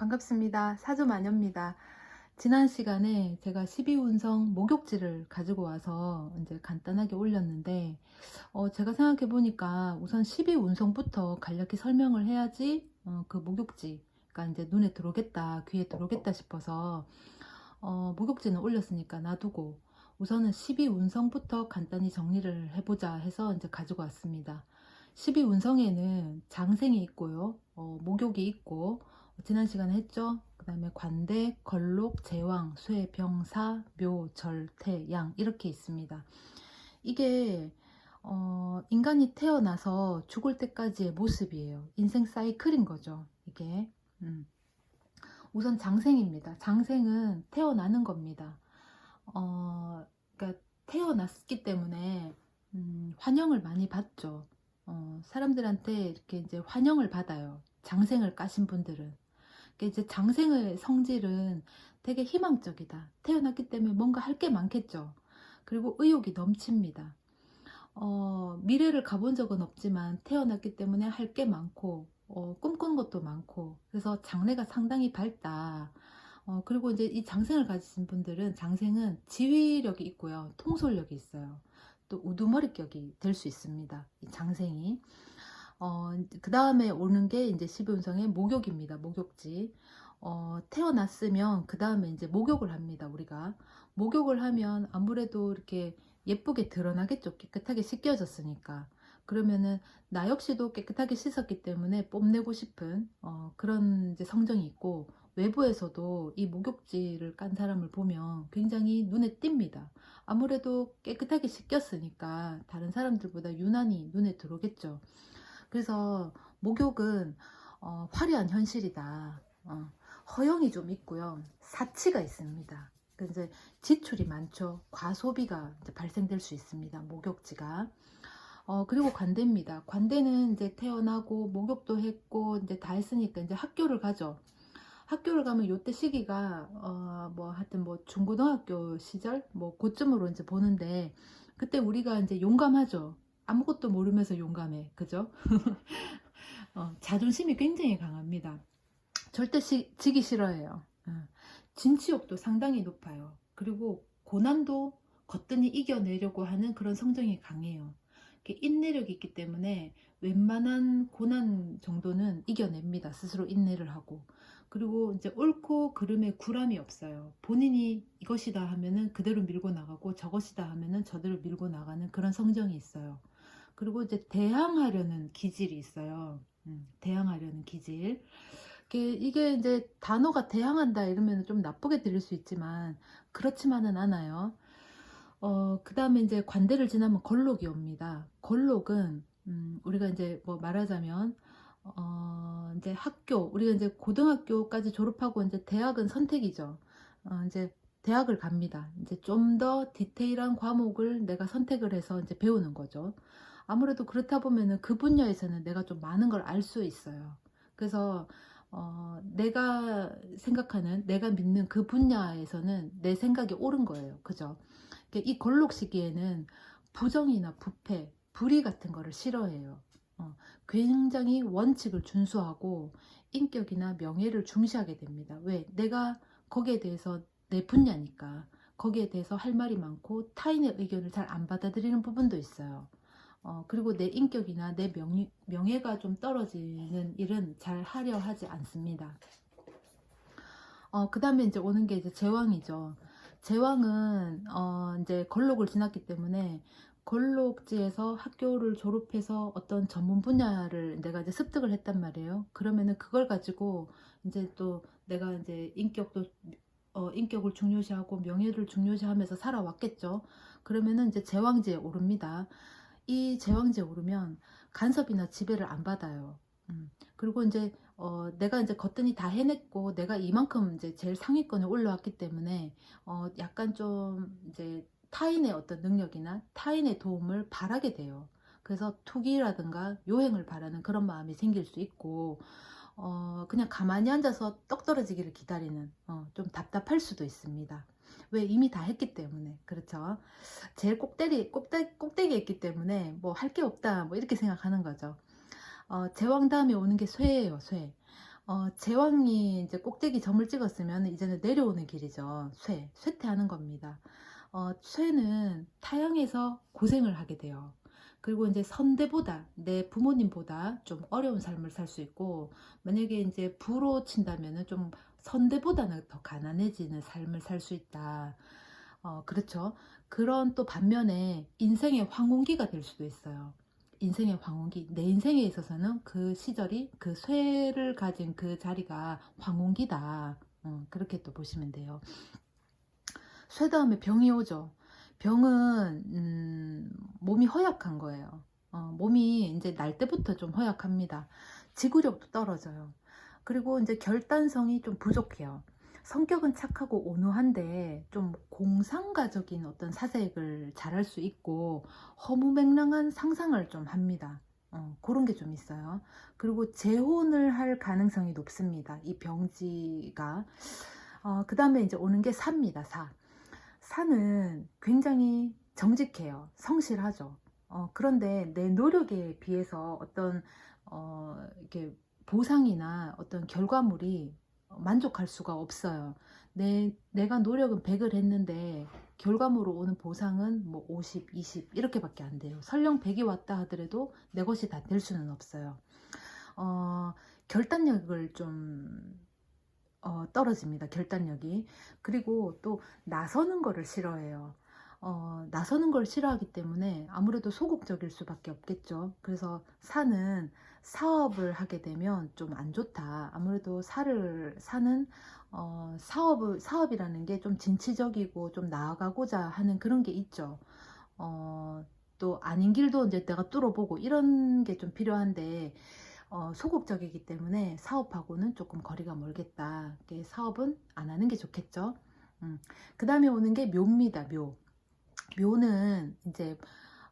반갑습니다. 사주마녀입니다. 지난 시간에 제가 12운성 목욕지를 가지고 와서 이제 간단하게 올렸는데, 어, 제가 생각해 보니까 우선 12운성부터 간략히 설명을 해야지, 어, 그 목욕지가 이제 눈에 들어오겠다, 귀에 들어오겠다 싶어서, 어, 목욕지는 올렸으니까 놔두고, 우선은 12운성부터 간단히 정리를 해보자 해서 이제 가지고 왔습니다. 12운성에는 장생이 있고요, 어, 목욕이 있고, 지난 시간에 했죠. 그 다음에 관대, 걸록, 제왕, 쇠, 병사, 묘, 절, 태, 양 이렇게 있습니다. 이게 어, 인간이 태어나서 죽을 때까지의 모습이에요. 인생 사이클인 거죠. 이게 음. 우선 장생입니다. 장생은 태어나는 겁니다. 어, 그러니까 태어났기 때문에 음, 환영을 많이 받죠. 어, 사람들한테 이렇게 이제 환영을 받아요. 장생을 까신 분들은. 이제 장생의 성질은 되게 희망적이다. 태어났기 때문에 뭔가 할 게 많겠죠. 그리고 의욕이 넘칩니다. 어, 미래를 가본 적은 없지만 태어났기 때문에 할 게 많고 어, 꿈꾸는 것도 많고 그래서 장래가 상당히 밝다. 어, 그리고 이제 이 장생을 가지신 분들은 장생은 지휘력이 있고요. 통솔력이 있어요. 또 우두머리격이 될 수 있습니다. 이 장생이. 어, 그 다음에 오는 게 이제 12운성의 목욕입니다. 목욕지. 어, 태어났으면 그 다음에 이제 목욕을 합니다. 우리가. 목욕을 하면 아무래도 이렇게 예쁘게 드러나겠죠. 깨끗하게 씻겨졌으니까. 그러면은 나 역시도 깨끗하게 씻었기 때문에 뽐내고 싶은 어, 그런 이제 성정이 있고 외부에서도 이 목욕지를 깐 사람을 보면 굉장히 눈에 띕니다. 아무래도 깨끗하게 씻겼으니까 다른 사람들보다 유난히 눈에 들어오겠죠. 그래서 목욕은 어, 화려한 현실이다. 어, 허영이 좀 있고요. 사치가 있습니다. 그 이제 지출이 많죠. 과소비가 발생될 수 있습니다. 목욕지가. 어, 그리고 관대입니다. 관대는 이제 태어나고 목욕도 했고 이제 다 했으니까 이제 학교를 가죠. 학교를 가면 요때 시기가 어, 뭐 하여튼 뭐 중고등학교 시절 뭐 그쯤으로 이제 보는데 그때 우리가 이제 용감하죠. 아무것도 모르면서 용감해. 그죠? 어, 자존심이 굉장히 강합니다. 절대 시, 지기 싫어해요. 어, 진취욕도 상당히 높아요. 그리고 고난도 거뜬히 이겨내려고 하는 그런 성정이 강해요. 인내력이 있기 때문에 웬만한 고난 정도는 이겨냅니다. 스스로 인내를 하고. 그리고 이제 옳고 그름에 구람이 없어요. 본인이 이것이다 하면은 그대로 밀고 나가고 저것이다 하면은 저대로 밀고 나가는 그런 성정이 있어요. 그리고 이제 대항하려는 기질이 있어요. 음, 대항하려는 기질. 이게, 이게 이제 단어가 대항한다 이러면 좀 나쁘게 들릴 수 있지만 그렇지만은 않아요. 어, 그 다음에 이제 관대를 지나면 걸록이 옵니다. 걸록은, 음, 우리가 이제 뭐 말하자면, 어, 이제 학교, 우리가 이제 고등학교까지 졸업하고 이제 대학은 선택이죠. 어, 이제 대학을 갑니다. 이제 좀 더 디테일한 과목을 내가 선택을 해서 이제 배우는 거죠. 아무래도 그렇다 보면은 그 분야에서는 내가 좀 많은 걸 알 수 있어요. 그래서 어, 내가 생각하는, 내가 믿는 그 분야에서는 내 생각이 옳은 거예요. 그죠? 이 걸록 시기에는 부정이나 부패, 불의 같은 거를 싫어해요. 어, 굉장히 원칙을 준수하고 인격이나 명예를 중시하게 됩니다. 왜? 내가 거기에 대해서 내 분야니까 거기에 대해서 할 말이 많고 타인의 의견을 잘 안 받아들이는 부분도 있어요. 어, 그리고 내 인격이나 내 명예, 명예가 좀 떨어지는 일은 잘 하려 하지 않습니다. 어, 그 다음에 이제 오는 게 이제 제왕이죠. 제왕은, 어, 이제 걸록을 지났기 때문에 걸록지에서 학교를 졸업해서 어떤 전문 분야를 내가 이제 습득을 했단 말이에요. 그러면은 그걸 가지고 이제 또 내가 이제 인격도, 어, 인격을 중요시하고 명예를 중요시하면서 살아왔겠죠. 그러면은 이제 제왕지에 오릅니다. 이 제왕지에 오르면 간섭이나 지배를 안 받아요. 음. 그리고 이제 어, 내가 이제 거뜬히 다 해냈고 내가 이만큼 이제 제일 상위권에 올라왔기 때문에 어, 약간 좀 이제 타인의 어떤 능력이나 타인의 도움을 바라게 돼요. 그래서 투기라든가 요행을 바라는 그런 마음이 생길 수 있고 어, 그냥 가만히 앉아서 떡 떨어지기를 기다리는 어, 좀 답답할 수도 있습니다. 왜 이미 다 했기 때문에 그렇죠. 제일 꼭대기 꼭대, 꼭대기에 있기 때문에 뭐 할 게 없다 뭐 이렇게 생각하는 거죠. 어, 제왕 다음에 오는 게 쇠예요 쇠. 어, 제왕이 이제 꼭대기 점을 찍었으면 이제는 내려오는 길이죠. 쇠, 쇠퇴하는 겁니다. 어, 쇠는 타양에서 고생을 하게 돼요. 그리고 이제 선대보다 내 부모님보다 좀 어려운 삶을 살 수 있고 만약에 이제 부로 친다면은 좀 선대보다는 더 가난해지는 삶을 살 수 있다. 어, 그렇죠. 그런 또 반면에 인생의 황혼기가 될 수도 있어요. 인생의 황혼기. 내 인생에 있어서는 그 시절이 그 쇠를 가진 그 자리가 황혼기다. 어, 그렇게 또 보시면 돼요. 쇠 다음에 병이 오죠. 병은 음, 몸이 허약한 거예요. 어, 몸이 이제 날 때부터 좀 허약합니다. 지구력도 떨어져요. 그리고 이제 결단성이 좀 부족해요. 성격은 착하고 온화한데 좀 공상가적인 어떤 사색을 잘할 수 있고 허무맹랑한 상상을 좀 합니다. 어, 그런 게 좀 있어요. 그리고 재혼을 할 가능성이 높습니다. 이 병지가. 어, 그 다음에 이제 오는 게 사입니다. 사. 사는 굉장히 정직해요. 성실하죠. 어, 그런데 내 노력에 비해서 어떤 어, 이렇게 보상이나 어떤 결과물이 만족할 수가 없어요. 내, 내가 노력은 100을 했는데 결과물로 오는 보상은 뭐 50, 20 이렇게밖에 안 돼요. 설령 100이 왔다 하더라도 내 것이 다 될 수는 없어요. 어, 결단력을 좀 어, 떨어집니다. 결단력이. 그리고 또 나서는 거를 싫어해요. 어, 나서는 걸 싫어하기 때문에 아무래도 소극적일 수밖에 없겠죠. 그래서 사는 사업을 하게 되면 좀 안 좋다. 아무래도 사를 사는 어, 사업을 사업이라는 게 좀 진취적이고 좀 나아가고자 하는 그런 게 있죠. 어, 또 아닌 길도 이제 내가 뚫어보고 이런 게 좀 필요한데 어, 소극적이기 때문에 사업하고는 조금 거리가 멀겠다. 사업은 안 하는 게 좋겠죠. 음. 그 다음에 오는 게 묘입니다. 묘. 묘는 이제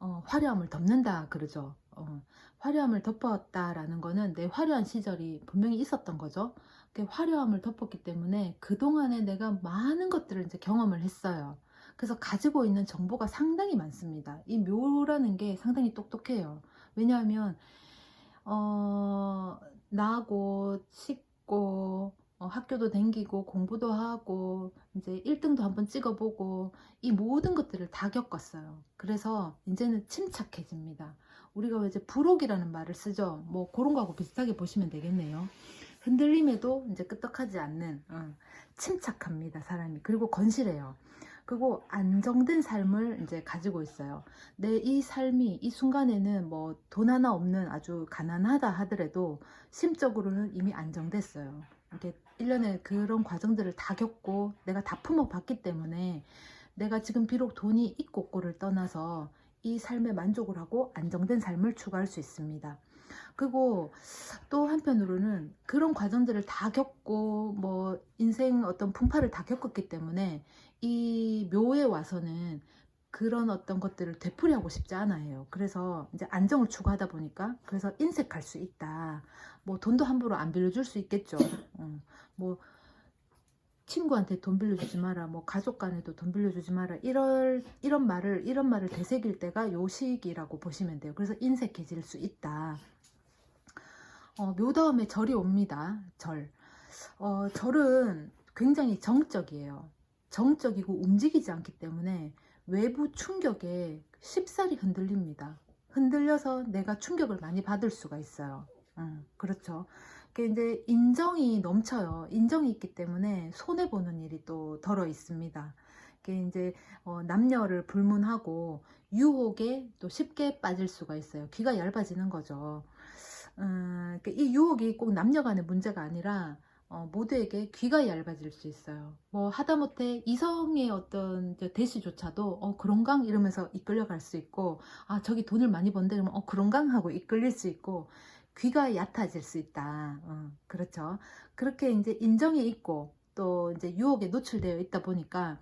어, 화려함을 덮는다 그러죠. 어, 화려함을 덮었다라는 거는 내 화려한 시절이 분명히 있었던 거죠. 그 화려함을 덮었기 때문에 그동안에 내가 많은 것들을 이제 경험을 했어요. 그래서 가지고 있는 정보가 상당히 많습니다. 이 묘라는 게 상당히 똑똑해요. 왜냐하면 어, 나고 씻고 어, 학교도 댕기고 공부도 하고 이제 1등도 한번 찍어보고 이 모든 것들을 다 겪었어요. 그래서 이제는 침착해집니다. 우리가 왜 이제 불혹이라는 말을 쓰죠. 뭐 그런 거하고 비슷하게 보시면 되겠네요. 흔들림에도 이제 끄떡하지 않는 어, 침착합니다 사람이 그리고 건실해요. 그리고 안정된 삶을 이제 가지고 있어요. 내 이 삶이 이 순간에는 뭐 돈 하나 없는 아주 가난하다 하더라도 심적으로는 이미 안정됐어요. 이렇게 1년에 그런 과정들을 다 겪고 내가 다 품어봤기 때문에 내가 지금 비록 돈이 있고 없고를 떠나서 이 삶에 만족을 하고 안정된 삶을 추구할 수 있습니다. 그리고 또 한편으로는 그런 과정들을 다 겪고 뭐 인생 어떤 풍파를 다 겪었기 때문에 이 묘에 와서는 그런 어떤 것들을 되풀이하고 싶지 않아요. 그래서 이제 안정을 추구하다 보니까 그래서 인색할 수 있다. 뭐 돈도 함부로 안 빌려줄 수 있겠죠. 어, 뭐 친구한테 돈 빌려주지 마라, 뭐 가족 간에도 돈 빌려주지 마라, 이럴 이런 말을 이런 말을 되새길 때가 요 시기라고 보시면 돼요. 그래서 인색해질 수 있다. 어, 묘 다음에 절이 옵니다. 절. 어, 절은 굉장히 정적이에요. 정적이고 움직이지 않기 때문에 외부 충격에 쉽사리 흔들립니다. 흔들려서 내가 충격을 많이 받을 수가 있어요. 음, 그렇죠. 그 이제 인정이 넘쳐요. 인정이 있기 때문에 손해 보는 일이 또 덜어 있습니다. 그 이제 어, 남녀를 불문하고 유혹에 또 쉽게 빠질 수가 있어요. 귀가 얇아지는 거죠. 음, 그이 유혹이 꼭 남녀간의 문제가 아니라 어, 모두에게 귀가 얇아질 수 있어요. 뭐 하다못해 이성의 어떤 대시조차도 어 그런강 이러면서 이끌려갈 수 있고 아 저기 돈을 많이 번데 그러면 어 그런강 하고 이끌릴 수 있고 귀가 얕아질 수 있다. 어, 그렇죠. 그렇게 이제 인정이 있고 또 이제 유혹에 노출되어 있다 보니까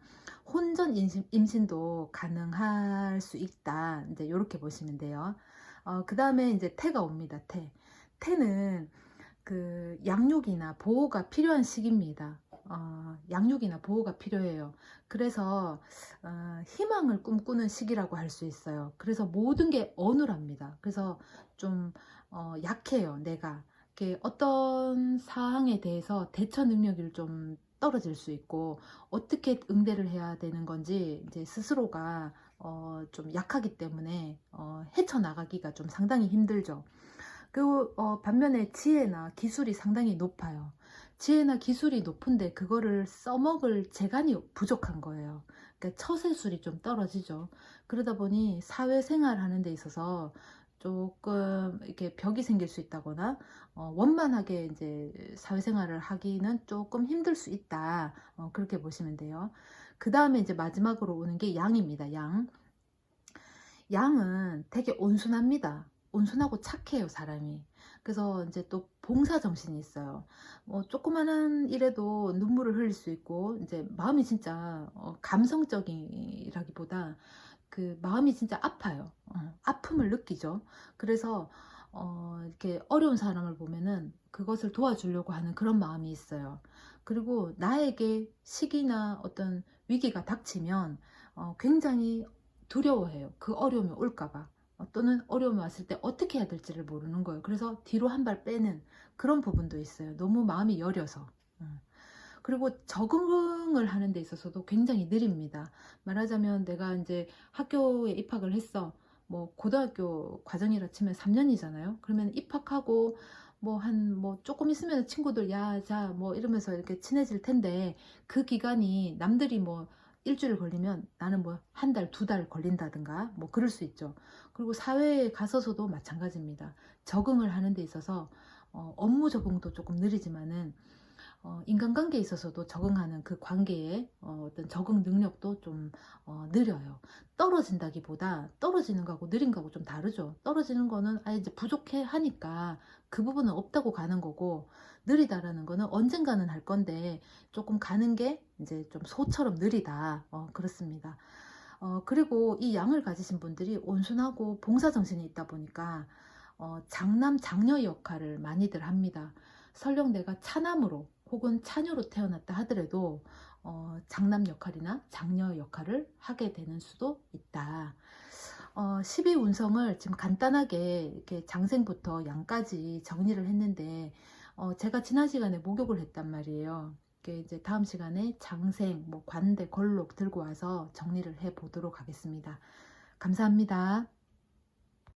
혼전 임신, 임신 도 가능할 수 있다. 이제 이렇게 보시면 돼요. 어, 그 다음에 이제 태가 옵니다. 태. 태는 그 양육이나 보호가 필요한 시기입니다. 어, 양육이나 보호가 필요해요. 그래서 어, 희망을 꿈꾸는 시기라고 할 수 있어요. 그래서 모든 게 어눌합니다. 그래서 좀 어, 약해요. 내가 어떤 사항에 대해서 대처 능력이 좀 떨어질 수 있고 어떻게 응대를 해야 되는 건지 이제 스스로가 어, 좀 약하기 때문에 어, 헤쳐나가기가 좀 상당히 힘들죠. 그 어, 반면에 지혜나 기술이 상당히 높아요. 지혜나 기술이 높은데 그거를 써먹을 재간이 부족한 거예요. 그러니까 처세술이 좀 떨어지죠. 그러다 보니 사회생활 하는 데 있어서 조금 이렇게 벽이 생길 수 있다거나 어, 원만하게 이제 사회생활을 하기는 조금 힘들 수 있다. 어, 그렇게 보시면 돼요. 그 다음에 이제 마지막으로 오는 게 양입니다. 양. 양은 되게 온순합니다. 온순하고 착해요, 사람이. 그래서 이제 또 봉사 정신이 있어요. 뭐 조그마한 일에도 눈물을 흘릴 수 있고 이제 마음이 진짜 어, 감성적이라기보다 그 마음이 진짜 아파요. 어, 아픔을 느끼죠. 그래서 어, 이렇게 어려운 사람을 보면은 그것을 도와주려고 하는 그런 마음이 있어요. 그리고 나에게 시기나 어떤 위기가 닥치면 어, 굉장히 두려워해요. 그 어려움이 올까봐. 어, 또는 어려움이 왔을 때 어떻게 해야 될지를 모르는 거예요. 그래서 뒤로 한 발 빼는 그런 부분도 있어요. 너무 마음이 여려서. 음. 그리고 적응을 하는 데 있어서도 굉장히 느립니다. 말하자면 내가 이제 학교에 입학을 했어. 뭐 고등학교 과정이라 치면 3년이잖아요. 그러면 입학하고 뭐한뭐 조금 있으면 친구들 야 자 뭐 이러면서 이렇게 친해질 텐데 그 기간이 남들이 뭐 일주일 걸리면 나는 뭐 한 달, 두 달 걸린다든가 뭐 그럴 수 있죠. 그리고 사회에 가서서도 마찬가지입니다. 적응을 하는 데 있어서 어, 업무 적응도 조금 느리지만은 어, 인간관계에 있어서도 적응하는 그 관계의 어, 떤 적응 능력도 좀 어, 느려요. 떨어진다기보다 떨어지는 거하고 느린 거하고 좀 다르죠. 떨어지는 거는 아 이제 부족해 하니까 그 부분은 없다고 가는 거고 느리다라는 거는 언젠가는 할 건데 조금 가는 게 이제 좀 소처럼 느리다. 어, 그렇습니다. 어, 그리고 이 양을 가지신 분들이 온순하고 봉사정신이 있다 보니까 어, 장남, 장녀 역할을 많이들 합니다. 설령 내가 차남으로 혹은 차녀로 태어났다 하더라도 어, 장남 역할이나 장녀 역할을 하게 되는 수도 있다. 어, 12 운성을 지금 간단하게 이렇게 장생부터 양까지 정리를 했는데 어, 제가 지난 시간에 목욕을 했단 말이에요. 이제 다음 시간에 장생, 뭐 관대, 걸록 들고 와서 정리를 해 보도록 하겠습니다. 감사합니다.